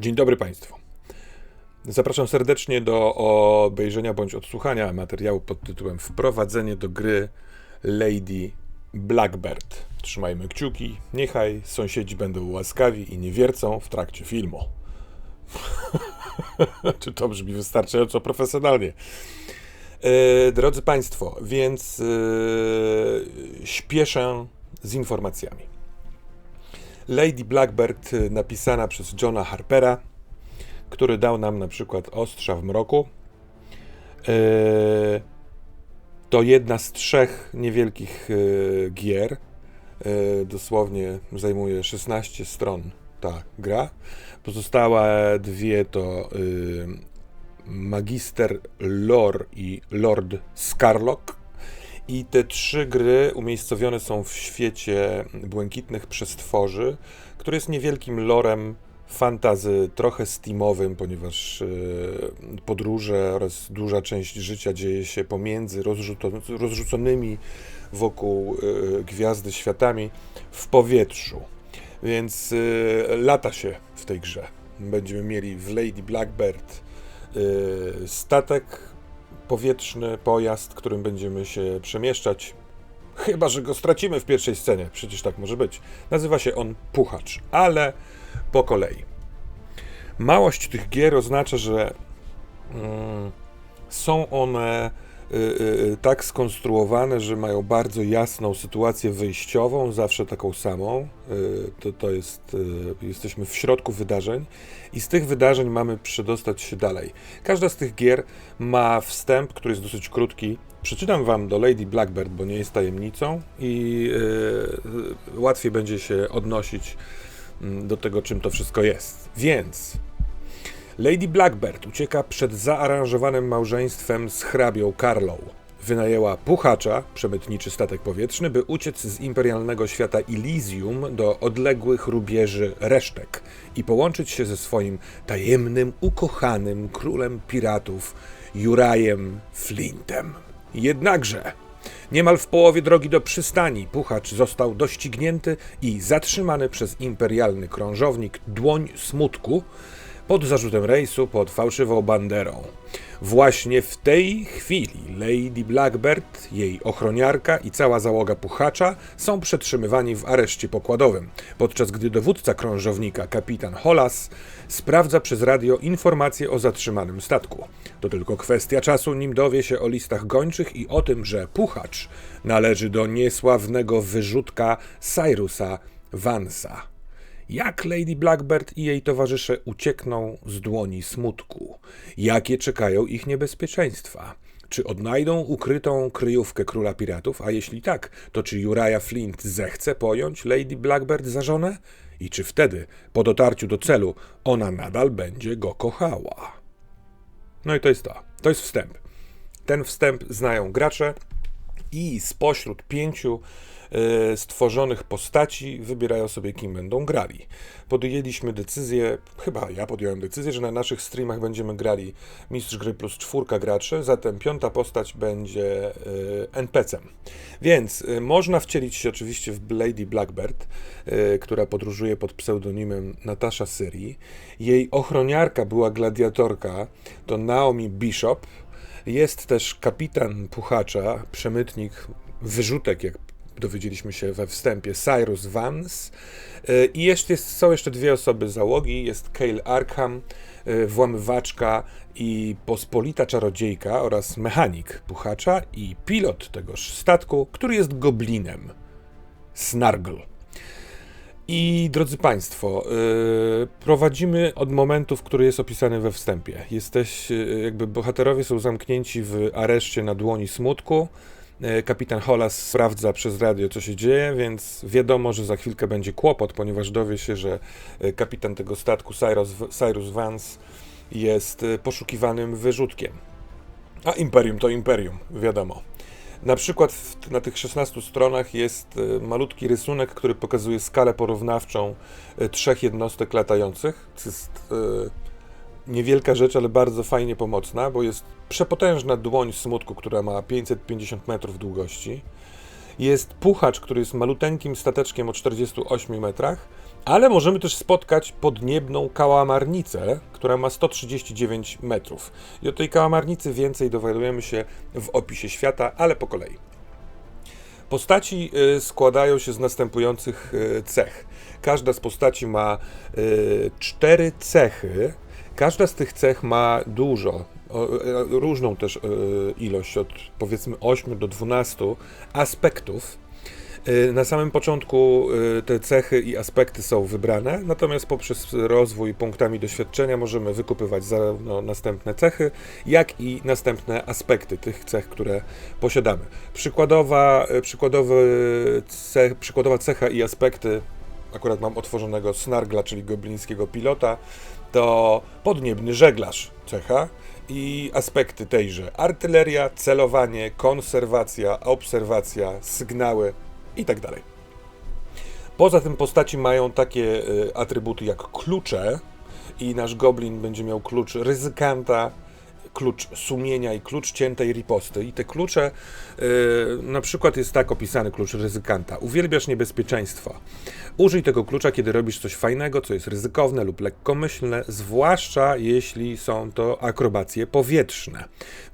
Dzień dobry Państwu. Zapraszam serdecznie do obejrzenia bądź odsłuchania materiału pod tytułem Wprowadzenie do gry Lady Blackbird. Trzymajmy kciuki, niechaj sąsiedzi będą łaskawi i nie wiercą w trakcie filmu. Czy to brzmi wystarczająco profesjonalnie? E, drodzy Państwo, więc e, śpieszę z informacjami. Lady Blackbird y, napisana przez Johna Harpera, który dał nam na przykład Ostrza w mroku. E, to jedna z trzech niewielkich e, gier. Dosłownie zajmuje 16 stron ta gra. Pozostałe dwie to Magister Lore i Lord Scarlock. I te trzy gry umiejscowione są w świecie błękitnych przestworzy, który jest niewielkim lorem fantazy, trochę steamowym, ponieważ podróże oraz duża część życia dzieje się pomiędzy rozrzuconymi wokół gwiazdy światami w powietrzu. Więc lata się w tej grze. Będziemy mieli w Lady Blackbird statek powietrzny pojazd, którym będziemy się przemieszczać. Chyba, że go stracimy w pierwszej scenie, przecież tak może być. Nazywa się on Puchacz, ale po kolei. Małość tych gier oznacza, że mm, są one tak skonstruowane, że mają bardzo jasną sytuację wyjściową, zawsze taką samą. Y, to, to jest, y, jesteśmy w środku wydarzeń i z tych wydarzeń mamy przedostać się dalej. Każda z tych gier ma wstęp, który jest dosyć krótki. Przeczytam wam do Lady Blackbird, bo nie jest tajemnicą i y, łatwiej będzie się odnosić mm, do tego, czym to wszystko jest. Więc Lady Blackbird ucieka przed zaaranżowanym małżeństwem z hrabią Karlą. Wynajęła puchacza, przemytniczy statek powietrzny, by uciec z imperialnego świata Elysium do odległych rubieży resztek i połączyć się ze swoim tajemnym, ukochanym królem piratów Jurajem Flintem. Jednakże Niemal w połowie drogi do przystani puchacz został doścignięty i zatrzymany przez imperialny krążownik Dłoń Smutku, pod zarzutem rejsu pod fałszywą banderą. Właśnie w tej chwili Lady Blackbird, jej ochroniarka i cała załoga puchacza są przetrzymywani w areszcie pokładowym, podczas gdy dowódca krążownika, kapitan Hollas, sprawdza przez radio informacje o zatrzymanym statku. To tylko kwestia czasu, nim dowie się o listach gończych i o tym, że puchacz należy do niesławnego wyrzutka Cyrusa Vansa. Jak Lady Blackbird i jej towarzysze uciekną z dłoni smutku? Jakie czekają ich niebezpieczeństwa? Czy odnajdą ukrytą kryjówkę króla piratów? A jeśli tak, to czy Uriah Flint zechce pojąć Lady Blackbird za żonę? I czy wtedy, po dotarciu do celu, ona nadal będzie go kochała? No i to jest to. To jest wstęp. Ten wstęp znają gracze i spośród pięciu stworzonych postaci wybierają sobie, kim będą grali. Podjęliśmy decyzję, chyba ja podjąłem decyzję, że na naszych streamach będziemy grali mistrz gry plus czwórka graczy, zatem piąta postać będzie e, NPC-em. Więc e, można wcielić się oczywiście w Lady Blackbird, która podróżuje pod pseudonimem Natasha Syrii. Jej ochroniarka była gladiatorka, to Naomi Bishop. Jest też kapitan puchacza, przemytnik wyrzutek, jak dowiedzieliśmy się we wstępie, Cyrus Vance. E, I jeszcze jest, są jeszcze dwie osoby załogi. Jest Cale Arkham, e, włamywaczka i pospolita czarodziejka oraz mechanik puchacza i pilot tegoż statku, który jest goblinem. Snargle. I drodzy Państwo, yy, prowadzimy od momentu, w który jest opisany we wstępie. Jesteś, jakby bohaterowie są zamknięci w areszcie na dłoni smutku. E, kapitan Hollas sprawdza przez radio, co się dzieje, więc wiadomo, że za chwilkę będzie kłopot, ponieważ dowie się, że e, kapitan tego statku, Cyrus, Cyrus Vance, jest e, poszukiwanym wyrzutkiem. A Imperium to Imperium, wiadomo. Na przykład na tych 16 stronach jest malutki rysunek, który pokazuje skalę porównawczą trzech jednostek latających. To jest niewielka rzecz, ale bardzo fajnie pomocna, bo jest przepotężna dłoń smutku, która ma 550 metrów długości. jest puchacz, który jest maluteńkim stateczkiem o 48 metrach, ale możemy też spotkać podniebną kałamarnicę, która ma 139 metrów. I o tej kałamarnicy więcej dowiadujemy się w opisie świata, ale po kolei. Postaci y, składają się z następujących y, cech. Każda z postaci ma y, cztery cechy. Każda z tych cech ma dużo, różną też ilość, od powiedzmy 8 do 12 aspektów Y, na samym początku te cechy i aspekty są wybrane, natomiast poprzez rozwój punktami doświadczenia możemy wykupywać zarówno następne cechy, jak i następne aspekty tych cech, które posiadamy. Przykładowa, przykładowy cech, przykładowa cecha i aspekty, akurat mam otworzonego snargla, czyli goblińskiego pilota, to podniebny żeglarz cecha i aspekty tejże artyleria, celowanie, konserwacja, obserwacja, sygnały, i tak. Poza tym postaci mają takie y, atrybuty jak klucze i nasz goblin będzie miał klucz ryzykanta, klucz sumienia i klucz ciętej riposty. I te klucze, yy, na przykład jest tak opisany klucz ryzykanta. Uwielbiasz niebezpieczeństwa. Użyj tego klucza, kiedy robisz coś fajnego, co jest ryzykowne lub lekkomyślne, zwłaszcza jeśli są to akrobacje powietrzne.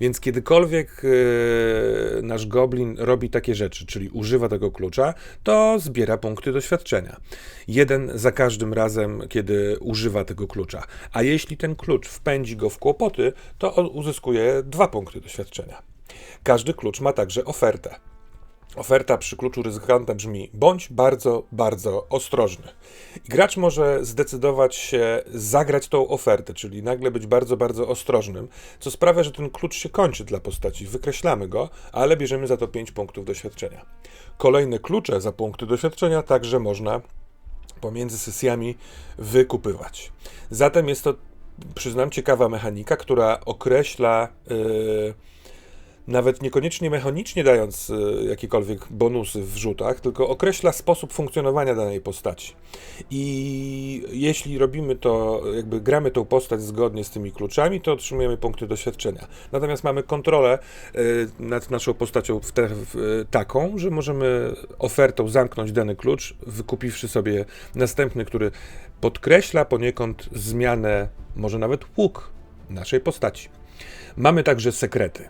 Więc kiedykolwiek yy, nasz goblin robi takie rzeczy, czyli używa tego klucza, to zbiera punkty doświadczenia. Jeden za każdym razem, kiedy używa tego klucza. A jeśli ten klucz wpędzi go w kłopoty, to uzyskuje dwa punkty doświadczenia. Każdy klucz ma także ofertę. Oferta przy kluczu ryzykanta brzmi: bądź bardzo, bardzo ostrożny. I gracz może zdecydować się zagrać tą ofertę, czyli nagle być bardzo, bardzo ostrożnym, co sprawia, że ten klucz się kończy dla postaci. Wykreślamy go, ale bierzemy za to 5 punktów doświadczenia. Kolejne klucze za punkty doświadczenia także można pomiędzy sesjami wykupywać. Zatem jest to przyznam, ciekawa mechanika, która określa. Yy, nawet niekoniecznie mechanicznie dając y, jakiekolwiek bonusy w rzutach, tylko określa sposób funkcjonowania danej postaci. I jeśli robimy to, jakby gramy tą postać zgodnie z tymi kluczami, to otrzymujemy punkty doświadczenia. Natomiast mamy kontrolę y, nad naszą postacią te, taką, że możemy ofertą zamknąć dany klucz, wykupiwszy sobie następny, który podkreśla poniekąd zmianę, może nawet łuk naszej postaci. Mamy także sekrety.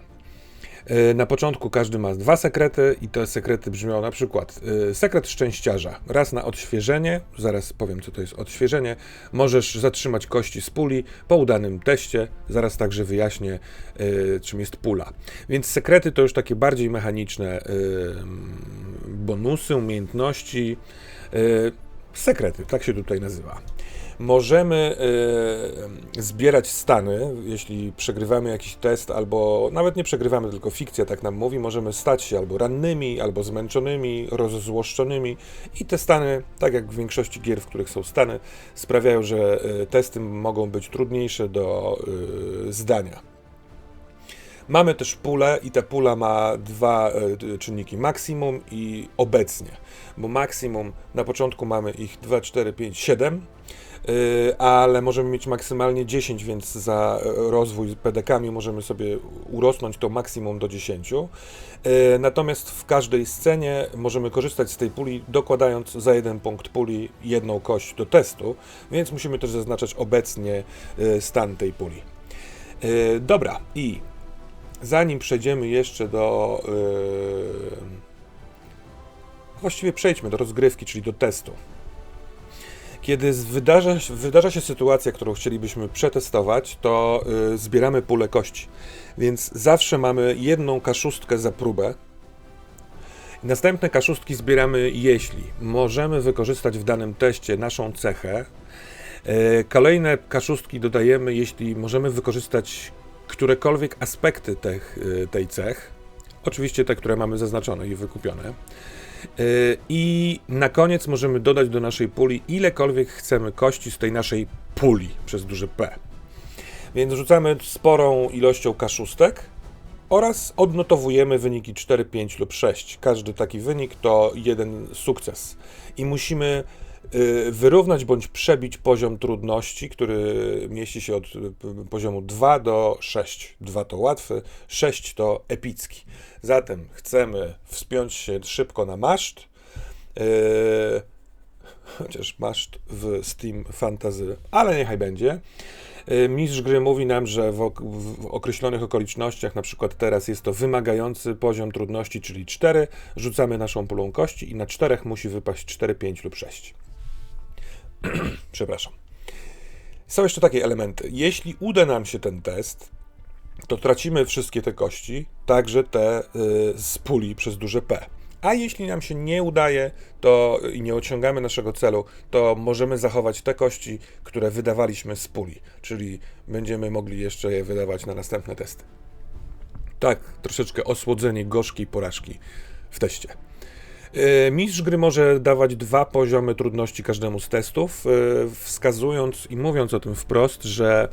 E, na początku każdy ma dwa sekrety i te sekrety brzmią na przykład e, sekret szczęściarza. Raz na odświeżenie, zaraz powiem co to jest odświeżenie, możesz zatrzymać kości z puli po udanym teście, zaraz także wyjaśnię e, czym jest pula. Więc sekrety to już takie bardziej mechaniczne bonusy, umiejętności, sekrety, tak się tutaj nazywa możemy y, zbierać stany, jeśli przegrywamy jakiś test, albo nawet nie przegrywamy, tylko fikcja tak nam mówi, możemy stać się albo rannymi, albo zmęczonymi, rozzłoszczonymi i te stany, tak jak w większości gier, w których są stany, sprawiają, że y, testy mogą być trudniejsze do y, zdania. Mamy też pulę i ta pula ma dwa czynniki, maksimum i obecnie, bo maksimum na początku mamy ich 2, 4, 5, 7, Y, ale możemy mieć maksymalnie 10, więc za rozwój pedekami możemy sobie urosnąć to maksimum do 10. Y, natomiast w każdej scenie możemy korzystać z tej puli, dokładając za jeden punkt puli jedną kość do testu, więc musimy też zaznaczać obecnie y, stan tej puli. Dobra, i zanim przejdziemy jeszcze do. Właściwie przejdźmy do rozgrywki, czyli do testu. Kiedy wydarza, wydarza się sytuacja, którą chcielibyśmy przetestować, to y, zbieramy pulę kości. Więc zawsze mamy jedną kaszustkę za próbę. Następne kaszustki zbieramy, jeśli możemy wykorzystać w danym teście naszą cechę. Y, kolejne kaszustki dodajemy, jeśli możemy wykorzystać którekolwiek aspekty tych, y, tej cech. Oczywiście te, które mamy zaznaczone i wykupione. Y, I na koniec możemy dodać do naszej puli ilekolwiek chcemy kości z tej naszej puli przez duże P. Więc rzucamy sporą ilością kaszustek oraz odnotowujemy wyniki 4, 5 lub 6. Każdy taki wynik to jeden sukces. I musimy wyrównać bądź przebić poziom trudności, który mieści się od y, poziomu 2 do 6. 2 to łatwy, 6 to epicki. Zatem chcemy wspiąć się szybko na maszt, yy, chociaż maszt w Steam Fantasy, ale niechaj będzie. Y, mistrz gry mówi nam, że w, określonych okolicznościach, na przykład teraz jest to wymagający poziom trudności, czyli 4, rzucamy naszą pulą kości i na 4 musi wypaść 4, 5 lub 6. Przepraszam. Są jeszcze takie elementy. Jeśli uda nam się ten test, to tracimy wszystkie te kości, także te y, z puli przez duże P. A jeśli nam się nie udaje to i nie osiągamy naszego celu, to możemy zachować te kości, które wydawaliśmy z puli, czyli będziemy mogli jeszcze je wydawać na następne testy. Tak, troszeczkę osłodzenie gorzkiej porażki w teście. E, mistrz gry może dawać dwa poziomy trudności każdemu z testów, e, wskazując i mówiąc o tym wprost, że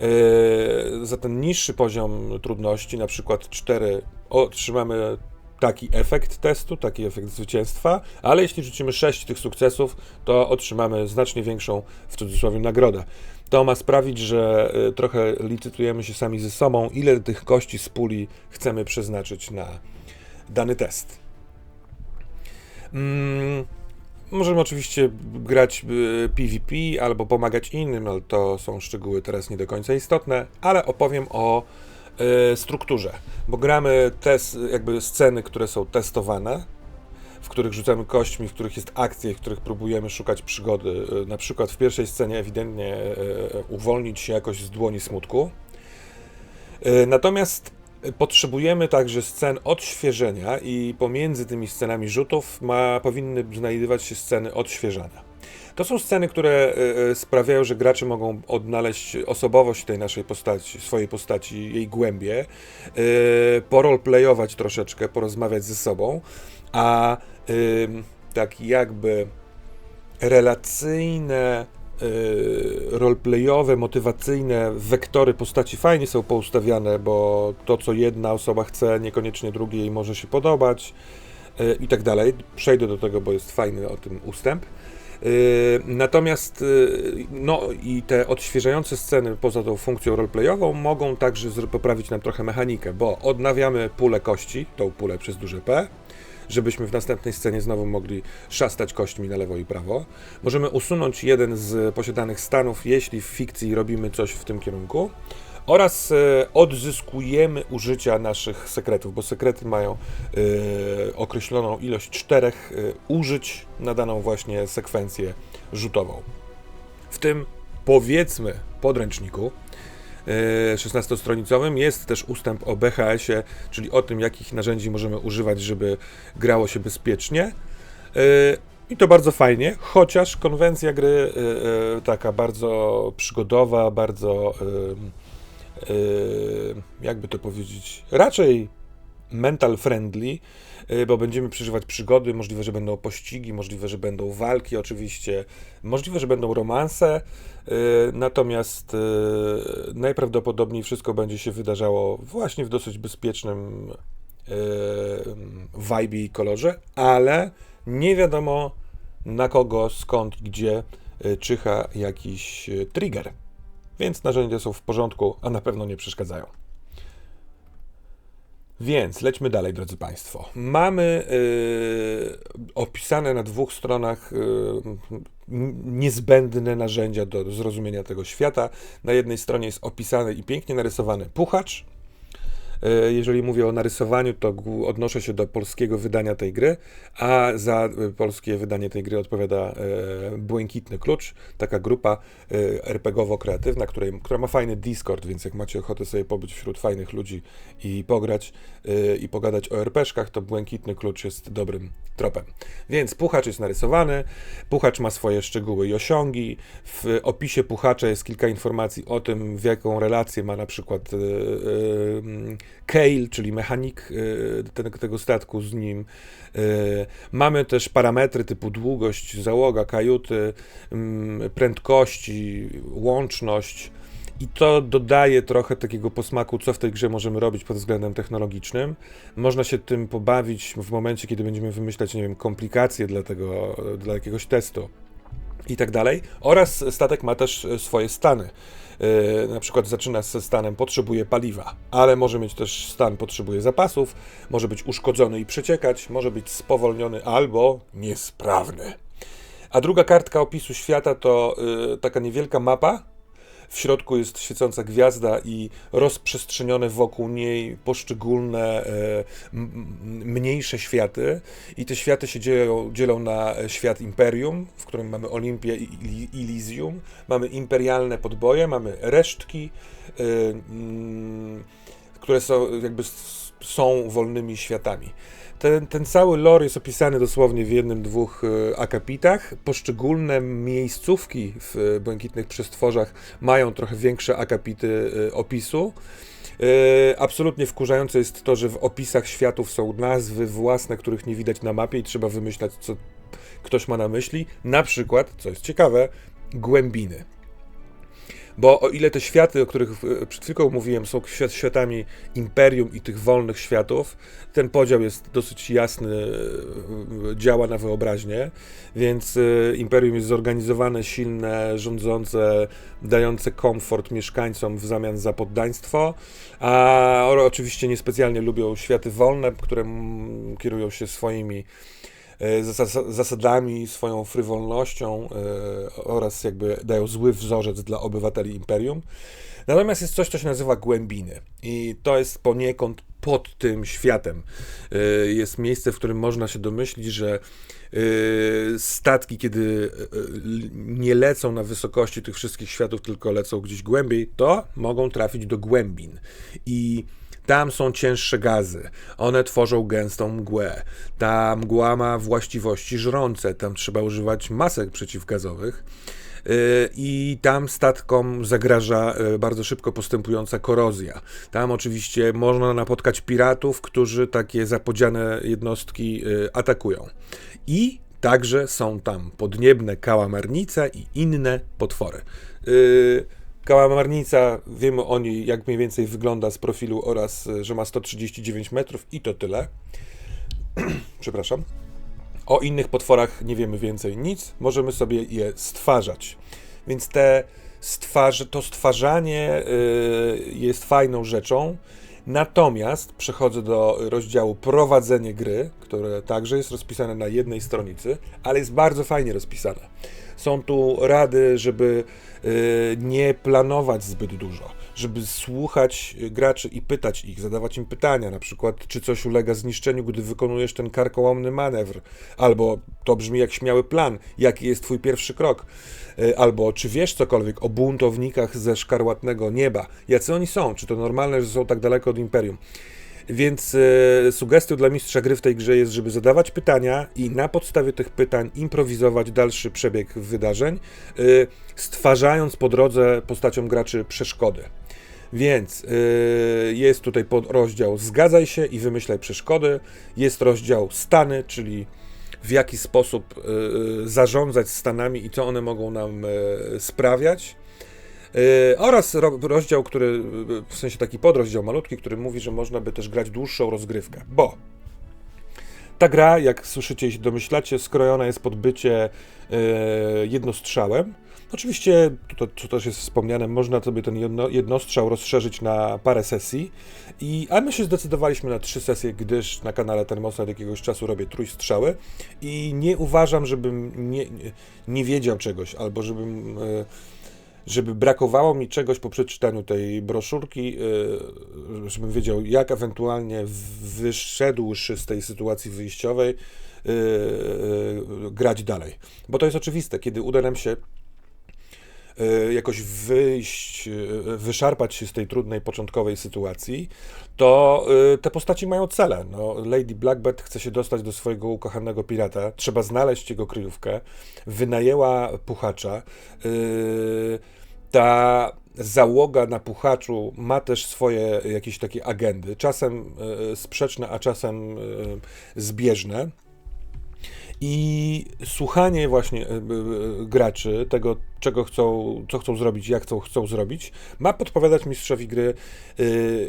e, za ten niższy poziom trudności, na przykład 4, otrzymamy taki efekt testu, taki efekt zwycięstwa, ale jeśli rzucimy 6 tych sukcesów, to otrzymamy znacznie większą, w cudzysłowie, nagrodę. To ma sprawić, że trochę licytujemy się sami ze sobą, ile tych kości z puli chcemy przeznaczyć na dany test. Mm, możemy oczywiście grać PvP y, albo pomagać innym, ale to są szczegóły teraz nie do końca istotne, ale opowiem o E, strukturze, bo gramy te jakby sceny, które są testowane, w których rzucamy kośćmi, w których jest akcja, w których próbujemy szukać przygody. E, na przykład w pierwszej scenie ewidentnie e, uwolnić się jakoś z dłoni smutku. Natomiast potrzebujemy także scen odświeżenia i pomiędzy tymi scenami rzutów ma, powinny znajdować się sceny odświeżania. To są sceny, które e, e, sprawiają, że gracze mogą odnaleźć osobowość tej naszej postaci, swojej postaci, jej głębie, e, poroleplayować troszeczkę, porozmawiać ze sobą, a tak jakby relacyjne, roleplayowe, motywacyjne wektory postaci fajnie są poustawiane, bo to, co jedna osoba chce, niekoniecznie drugiej może się podobać i tak dalej. Przejdę do tego, bo jest fajny o tym ustęp. Yy, natomiast no i te odświeżające sceny poza tą funkcją roleplayową mogą także poprawić nam trochę mechanikę, bo odnawiamy pulę kości, tą pulę przez duże P, żebyśmy w następnej scenie znowu mogli szastać kośćmi na lewo i prawo. Możemy usunąć jeden z posiadanych stanów, jeśli w fikcji robimy coś w tym kierunku oraz e, odzyskujemy użycia naszych sekretów, bo sekrety mają e, określoną ilość czterech e, użyć na daną właśnie sekwencję rzutową. W tym powiedzmy podręczniku 16-stronicowym jest też ustęp o BHS-ie, czyli o tym, jakich narzędzi możemy używać, żeby grało się bezpiecznie. I to bardzo fajnie, chociaż konwencja gry taka bardzo przygodowa, bardzo jakby to powiedzieć, raczej mental friendly, bo będziemy przeżywać przygody, możliwe, że będą pościgi, możliwe, że będą walki oczywiście, możliwe, że będą romanse, yy, natomiast najprawdopodobniej wszystko będzie się wydarzało właśnie w dosyć bezpiecznym vibe i kolorze, ale nie wiadomo na kogo, skąd, gdzie czyha jakiś trigger więc narzędzia są w porządku, a na pewno nie przeszkadzają. Więc lećmy dalej, drodzy Państwo. Mamy yy, opisane na dwóch stronach yy, niezbędne narzędzia do zrozumienia tego świata. Na jednej stronie jest opisany i pięknie narysowany puchacz, jeżeli mówię o narysowaniu, to odnoszę się do polskiego wydania tej gry, a za e, polskie wydanie tej gry odpowiada e, Błękitny Klucz, taka grupa RPGowo-kreatywna, której, która ma fajny Discord, więc jak macie ochotę sobie pobyć wśród fajnych ludzi i pograć i pogadać o RPszkach, to Błękitny Klucz jest dobrym tropem. Więc puchacz jest narysowany, puchacz ma swoje szczegóły i osiągi. W opisie puchacza jest kilka informacji o tym, w jaką relację ma na przykład Kale, czyli mechanik y, tego statku z nim. Y, mamy też parametry typu długość, załoga, kajuty, mm, prędkości, łączność. I to dodaje trochę takiego posmaku, co w tej grze możemy robić pod względem technologicznym. Można się tym pobawić w momencie, kiedy będziemy wymyślać, nie wiem, komplikacje dla tego, dla jakiegoś testu. I tak dalej. Oraz statek ma też swoje stany. Yy, na przykład zaczyna ze stanem potrzebuje paliwa, ale może mieć też stan potrzebuje zapasów, może być uszkodzony i przeciekać, może być spowolniony albo niesprawny. A druga kartka opisu świata to yy, taka niewielka mapa, w środku jest świecąca gwiazda i rozprzestrzenione wokół niej poszczególne e, mniejsze światy. I te światy się dzielą, dzielą na świat Imperium, w którym mamy Olimpię i Elysium, mamy imperialne podboje, mamy resztki, e, które są jakby są wolnymi światami. Ten, ten cały lore jest opisany dosłownie w jednym, dwóch e, akapitach. Poszczególne miejscówki w Błękitnych Przestworzach mają trochę większe akapity e, opisu. E, absolutnie wkurzające jest to, że w opisach światów są nazwy własne, których nie widać na mapie i trzeba wymyślać, co ktoś ma na myśli. Na przykład, co jest ciekawe, głębiny. Bo o ile te światy, o których przed chwilą mówiłem, są światami imperium i tych wolnych światów, ten podział jest dosyć jasny, e, działa na wyobraźnię, więc e, imperium jest zorganizowane, silne, rządzące, dające komfort mieszkańcom w zamian za poddaństwo, a oczywiście niespecjalnie lubią światy wolne, które kierują się swoimi E, zasadami, swoją frywolnością e, oraz jakby dają zły wzorzec dla obywateli imperium. Natomiast jest coś, co się nazywa głębiny i to jest poniekąd pod tym światem. E, jest miejsce, w którym można się domyślić, że statki, kiedy nie lecą na wysokości tych wszystkich światów, tylko lecą gdzieś głębiej, to mogą trafić do głębin. I tam są cięższe gazy, one tworzą gęstą mgłę. Ta mgła ma właściwości żrące, tam trzeba używać masek przeciwgazowych. Y, I tam statkom zagraża y, bardzo szybko postępująca korozja. Tam oczywiście można napotkać piratów, którzy takie zapodziane jednostki y, atakują. I także są tam podniebne kałamarnice i inne potwory. Kałamarnica, wiemy o niej, jak mniej więcej wygląda z profilu oraz, e, że ma 139 metrów i to tyle. Przepraszam. O innych potworach nie wiemy więcej nic, możemy sobie je stwarzać. Więc te stwarz, to stwarzanie y, jest fajną rzeczą. Natomiast przechodzę do rozdziału prowadzenie gry, które także jest rozpisane na jednej stronicy, ale jest bardzo fajnie rozpisane. Są tu rady, żeby nie planować zbyt dużo, żeby słuchać graczy i pytać ich, zadawać im pytania, na przykład czy coś ulega zniszczeniu, gdy wykonujesz ten karkołomny manewr, albo to brzmi jak śmiały plan, jaki jest twój pierwszy krok, y, albo czy wiesz cokolwiek o buntownikach ze szkarłatnego nieba, jacy oni są, czy to normalne, że są tak daleko od Imperium. Więc e, sugestią dla mistrza gry w tej grze jest, żeby zadawać pytania i na podstawie tych pytań improwizować dalszy przebieg wydarzeń, e, stwarzając po drodze postaciom graczy przeszkody. Więc yy, jest tutaj rozdział Zgadzaj się i wymyślaj przeszkody. Jest rozdział Stany, czyli w jaki sposób yy, zarządzać stanami i co one mogą nam sprawiać. Yy, oraz rozdział, który, w sensie taki podrozdział malutki, który mówi, że można by też grać dłuższą rozgrywkę, bo ta gra, jak słyszycie i się domyślacie, skrojona jest pod bycie yy, jednostrzałem. Oczywiście, to, to też jest wspomniane, można sobie ten jedno, jednostrzał rozszerzyć na parę sesji, i, a my się zdecydowaliśmy na trzy sesje, gdyż na kanale Termosa od jakiegoś czasu robię trójstrzały. I nie uważam, żebym nie, nie wiedział czegoś, albo żebym... Yy, żeby brakowało mi czegoś po przeczytaniu tej broszurki, y, żebym wiedział, jak ewentualnie wyszedłszy z tej sytuacji wyjściowej, y, y, grać dalej. Bo to jest oczywiste, kiedy uda nam się jakoś wyjść, wyszarpać się z tej trudnej początkowej sytuacji, to te postaci mają cele. No, Lady Blackbird chce się dostać do swojego ukochanego pirata, trzeba znaleźć jego kryjówkę, wynajęła puchacza. Ta załoga na puchaczu ma też swoje jakieś takie agendy, czasem sprzeczne, a czasem zbieżne. I słuchanie właśnie graczy, tego, czego chcą, co chcą zrobić, jak chcą, chcą zrobić, ma podpowiadać mistrzowi gry,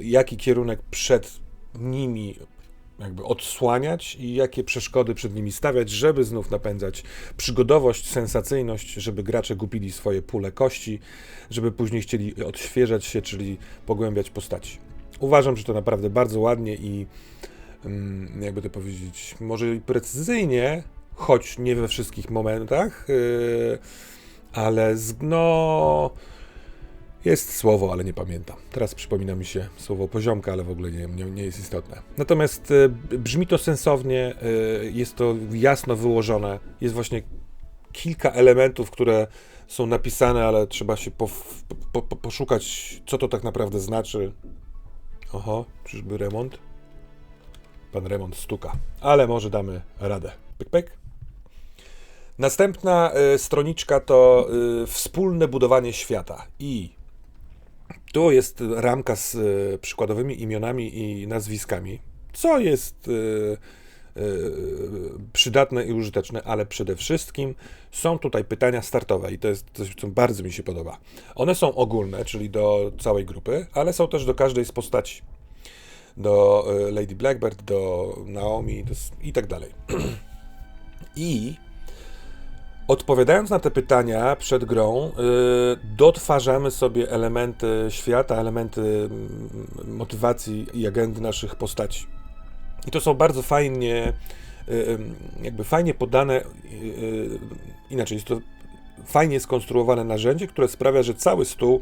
jaki kierunek przed nimi jakby odsłaniać i jakie przeszkody przed nimi stawiać, żeby znów napędzać przygodowość, sensacyjność, żeby gracze gupili swoje pule kości, żeby później chcieli odświeżać się, czyli pogłębiać postaci. Uważam, że to naprawdę bardzo ładnie i mm, jakby to powiedzieć, może i precyzyjnie, choć nie we wszystkich momentach, yy, ale z, no jest słowo, ale nie pamiętam. Teraz przypomina mi się słowo poziomka, ale w ogóle nie, nie, nie jest istotne. Natomiast y, brzmi to sensownie, y, jest to jasno wyłożone. Jest właśnie kilka elementów, które są napisane, ale trzeba się po, po, po, poszukać, co to tak naprawdę znaczy. Oho, czyżby remont? Pan remont stuka, ale może damy radę. Pyk, pyk. Następna y, stroniczka to y, wspólne budowanie świata i tu jest ramka z e, przykładowymi imionami i nazwiskami, co jest przydatne i użyteczne, ale przede wszystkim są tutaj pytania startowe i to jest coś, co bardzo mi się podoba. One są ogólne, czyli do całej grupy, ale są też do każdej z postaci. Do Lady Blackbird, do Naomi do, i tak dalej. I Odpowiadając na te pytania przed grą, yy, dotwarzamy sobie elementy świata, elementy mm, motywacji i agendy naszych postaci. I to są bardzo fajnie, yy, jakby fajnie podane, inaczej, jest to fajnie skonstruowane narzędzie, które sprawia, że cały stół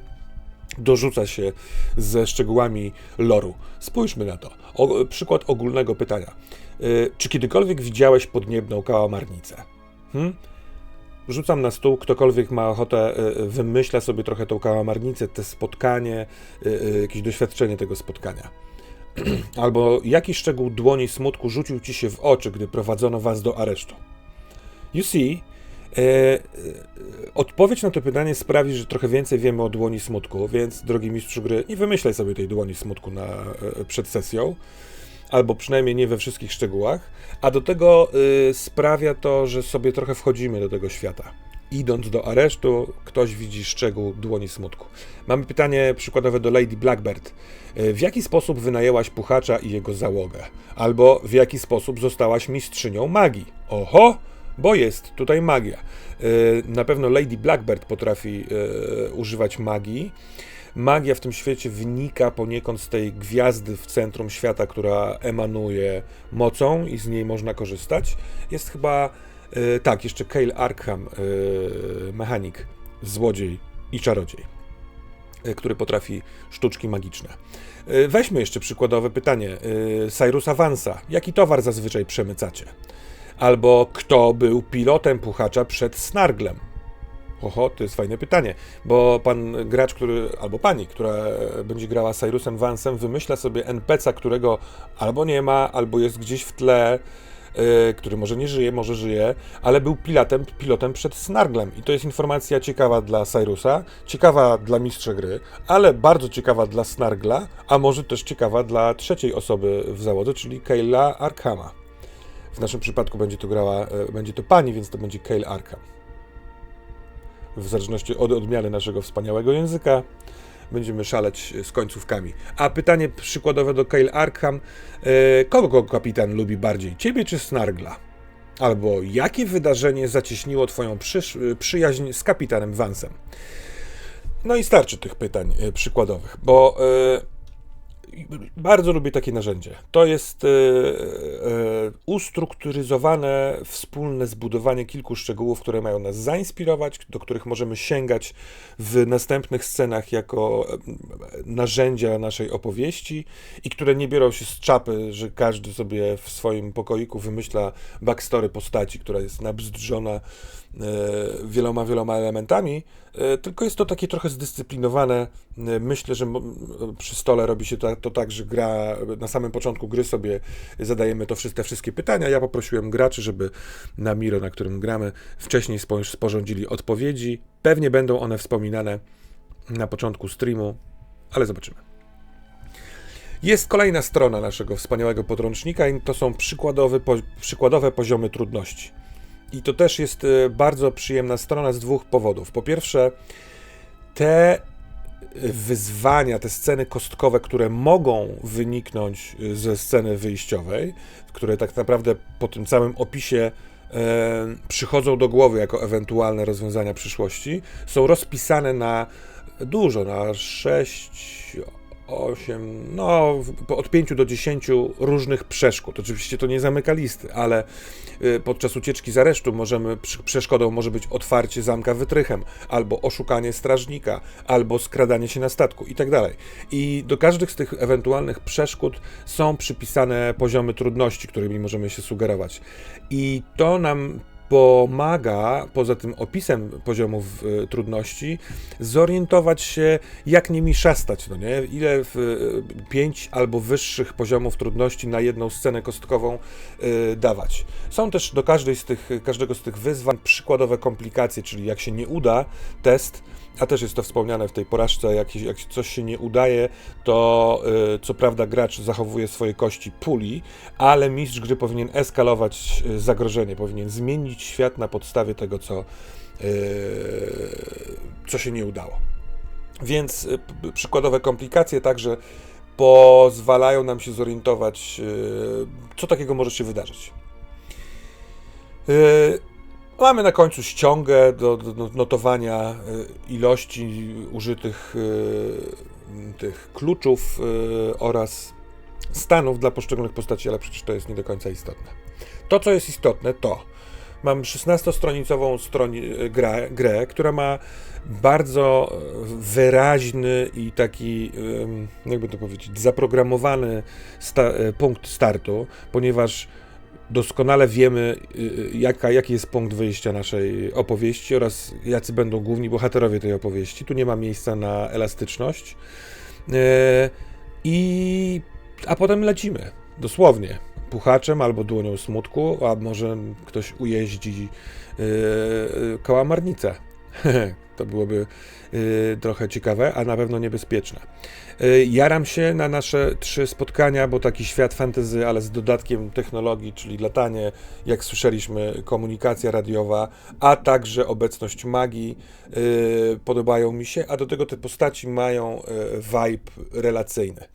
dorzuca się ze szczegółami loru. Spójrzmy na to. O, przykład ogólnego pytania. Y, czy kiedykolwiek widziałeś podniebną kałamarnicę? Hmm? Rzucam na stół, ktokolwiek ma ochotę, y, y, wymyśla sobie trochę tą kałamarnicę, te spotkanie, y, jakieś doświadczenie tego spotkania. Albo jaki szczegół dłoni smutku rzucił ci się w oczy, gdy prowadzono was do aresztu. You see, e, e, odpowiedź na to pytanie sprawi, że trochę więcej wiemy o dłoni smutku, więc drogi mistrzu gry, nie wymyślaj sobie tej dłoni smutku na, e, przed sesją albo przynajmniej nie we wszystkich szczegółach, a do tego y, sprawia to, że sobie trochę wchodzimy do tego świata. Idąc do aresztu, ktoś widzi szczegół dłoni smutku. Mamy pytanie przykładowe do Lady Blackbird. Y, w jaki sposób wynajęłaś puchacza i jego załogę? Albo w jaki sposób zostałaś mistrzynią magii? Oho, bo jest tutaj magia. Y, na pewno Lady Blackbird potrafi y, używać magii magia w tym świecie wynika poniekąd z tej gwiazdy w centrum świata, która emanuje mocą i z niej można korzystać. Jest chyba, e, tak, jeszcze Cale Arkham, e, mechanik, złodziej i czarodziej, e, który potrafi sztuczki magiczne. E, weźmy jeszcze przykładowe pytanie. E, Cyrusa Vansa. Jaki towar zazwyczaj przemycacie? Albo kto był pilotem puchacza przed Snarglem? Oho, to jest fajne pytanie, bo pan gracz, który, albo pani, która będzie grała Cyrusem Vansem, wymyśla sobie NPC'a, którego albo nie ma, albo jest gdzieś w tle, yy, który może nie żyje, może żyje, ale był pilotem, pilotem przed Snarglem. I to jest informacja ciekawa dla Cyrusa, ciekawa dla mistrza gry, ale bardzo ciekawa dla Snargla, a może też ciekawa dla trzeciej osoby w załodze, czyli Kayla Arkhama. W naszym przypadku będzie to grała, yy, będzie to pani, więc to będzie Kale Arkham w zależności od odmiany naszego wspaniałego języka, będziemy szaleć z końcówkami. A pytanie przykładowe do Kyle Arkham. E, kogo kapitan lubi bardziej, ciebie czy Snargla? Albo jakie wydarzenie zacieśniło twoją przyjaźń z kapitanem Vansem? No i starczy tych pytań e, przykładowych, bo e, bardzo lubię takie narzędzie. To jest e, e, ustrukturyzowane, wspólne zbudowanie kilku szczegółów, które mają nas zainspirować, do których możemy sięgać w następnych scenach jako e, narzędzia naszej opowieści i które nie biorą się z czapy, że każdy sobie w swoim pokoiku wymyśla backstory postaci, która jest nabzdrzona wieloma, wieloma elementami, tylko jest to takie trochę zdyscyplinowane. Myślę, że przy stole robi się to, to tak, że gra na samym początku gry sobie zadajemy to, te wszystkie pytania. Ja poprosiłem graczy, żeby na Miro, na którym gramy, wcześniej sporządzili odpowiedzi. Pewnie będą one wspominane na początku streamu, ale zobaczymy. Jest kolejna strona naszego wspaniałego podręcznika i to są przykładowe, po, przykładowe poziomy trudności. I to też jest e, bardzo przyjemna strona z dwóch powodów. Po pierwsze, te wyzwania, te sceny kostkowe, które mogą wyniknąć ze sceny wyjściowej, które tak naprawdę po tym całym opisie e, przychodzą do głowy jako ewentualne rozwiązania przyszłości, są rozpisane na dużo, na 6, 8, no od 5 do 10 różnych przeszkód. Oczywiście to nie zamyka listy, ale y, podczas ucieczki z aresztu możemy, przeszkodą może być otwarcie zamka wytrychem, albo oszukanie strażnika, albo skradanie się na statku i tak dalej. I do każdych z tych ewentualnych przeszkód są przypisane poziomy trudności, którymi możemy się sugerować. I to nam pomaga, poza tym opisem poziomów y, trudności, zorientować się, jak nimi szastać, no nie? Ile w, y, pięć albo wyższych poziomów trudności na jedną scenę kostkową y, dawać. Są też do każdej z tych, każdego z tych wyzwań przykładowe komplikacje, czyli jak się nie uda test, a też jest to wspomniane w tej porażce, jak, jak coś się nie udaje, to y, co prawda gracz zachowuje swoje kości puli, ale mistrz gry powinien eskalować y, zagrożenie, powinien zmienić świat na podstawie tego, co, y, co się nie udało. Więc przykładowe komplikacje także pozwalają nam się zorientować, co takiego może się wydarzyć. Mamy na końcu ściągę do, do notowania y, ilości użytych y, tych kluczów y, oraz stanów dla poszczególnych postaci, ale przecież to jest nie do końca istotne. To, co jest istotne, to mam 16-stronicową grę, grę, która ma bardzo wyraźny i taki, jakby to powiedzieć, zaprogramowany sta punkt startu, ponieważ doskonale wiemy, y, y, jaka, jaki jest punkt wyjścia naszej opowieści oraz jacy będą główni bohaterowie tej opowieści. Tu nie ma miejsca na elastyczność. E, I, a potem lecimy, dosłownie. Puchaczem albo dłonią smutku, a może ktoś ujeździ kałamarnicę. to byłoby yy, trochę ciekawe, a na pewno niebezpieczne. Yy, jaram się na nasze trzy spotkania, bo taki świat fantasy, ale z dodatkiem technologii, czyli latanie, jak słyszeliśmy, komunikacja radiowa, a także obecność magii yy, podobają mi się, a do tego te postaci mają vibe relacyjny.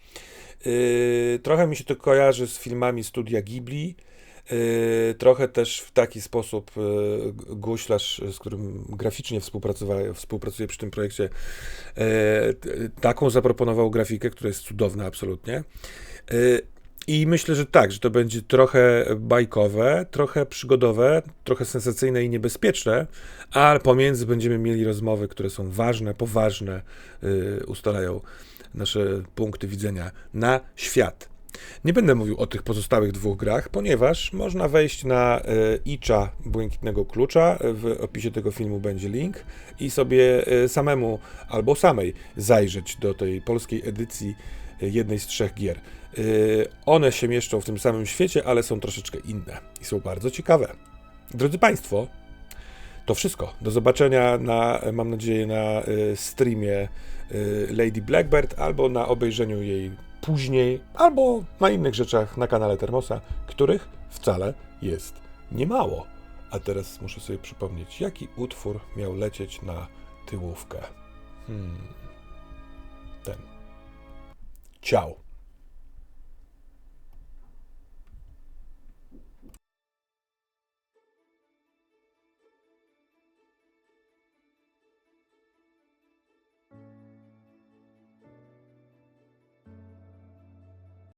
Trochę mi się to kojarzy z filmami studia Ghibli, trochę też w taki sposób yy, guślarz, z którym graficznie współpracuję przy tym projekcie, yy, taką zaproponował grafikę, która jest cudowna absolutnie. I myślę, że tak, że to będzie trochę bajkowe, trochę przygodowe, trochę sensacyjne i niebezpieczne, ale pomiędzy będziemy mieli rozmowy, które są ważne, poważne, ustalają nasze punkty widzenia na świat. Nie będę mówił o tych pozostałych dwóch grach, ponieważ można wejść na e, Icza Błękitnego Klucza. W opisie tego filmu będzie link i sobie e, samemu albo samej zajrzeć do tej polskiej edycji e, jednej z trzech gier. One się mieszczą w tym samym świecie, ale są troszeczkę inne i są bardzo ciekawe. Drodzy Państwo, to wszystko. Do zobaczenia na, mam nadzieję, na streamie Lady Blackbird albo na obejrzeniu jej później, albo na innych rzeczach na kanale Termosa, których wcale jest niemało. A teraz muszę sobie przypomnieć, jaki utwór miał lecieć na tyłówkę. Hmm. Ten. Ciao.